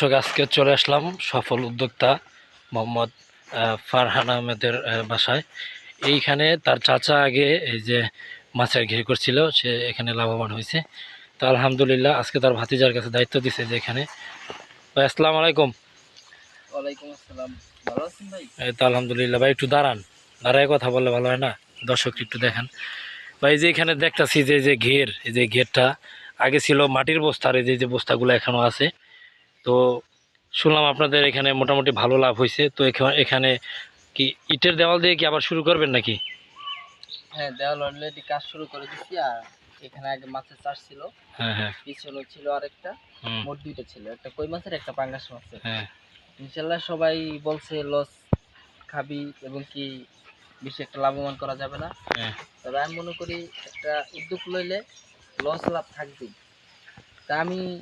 দর্শক আজকে চলে আসলাম সফল উদ্যোক্তা মোহাম্মদ ফারহান আহমেদের বাসায়। এইখানে তার চাচা আগে এই যে মাছের ঘের করছিল সে এখানে লাভবান হয়েছে। তো আলহামদুলিল্লাহ আজকে তার ভাতিজার কাছে দায়িত্ব দিছে যে এখানে। ভাই আসসালামু আলাইকুম। এই তো আলহামদুলিল্লাহ। ভাই একটু দাঁড়ান। দাঁড়ায় কথা বললে ভালো হয় না? দর্শক একটু দেখেন। ভাই যে এখানে দেখতাছি যে এই যে ঘের এই যে ঘেরটা আগে ছিল মাটির বস্তার এই যে যে বস্তাগুলো এখনও আছে তো শুনলাম আপনাদের এখানে মোটামুটি ভালো লাভ হয়েছে। তো এখা- এখানে কি ইটের দেওয়াল দিয়ে কি আবার শুরু করবেন নাকি? হ্যাঁ দেওয়াল অলরেডি কাজ শুরু করে দিচ্ছি আর এখানে আগে মাছের চাষ ছিল। হ্যাঁ হ্যাঁ। পিছনে ছিল আরেকটা মোট দুইটা ছিল। একটা কই মাছের একটা পাঙ্গাস মাছের। হ্যাঁ। ইনশাল্লাহ সবাই বলছে লস খাবি এবং কি বেশি একটা লাভবান করা যাবে না। হ্যাঁ। তবে আমি মনে করি একটা উদ্যোগ লইলে লস লাভ থাকবেই। তা আমি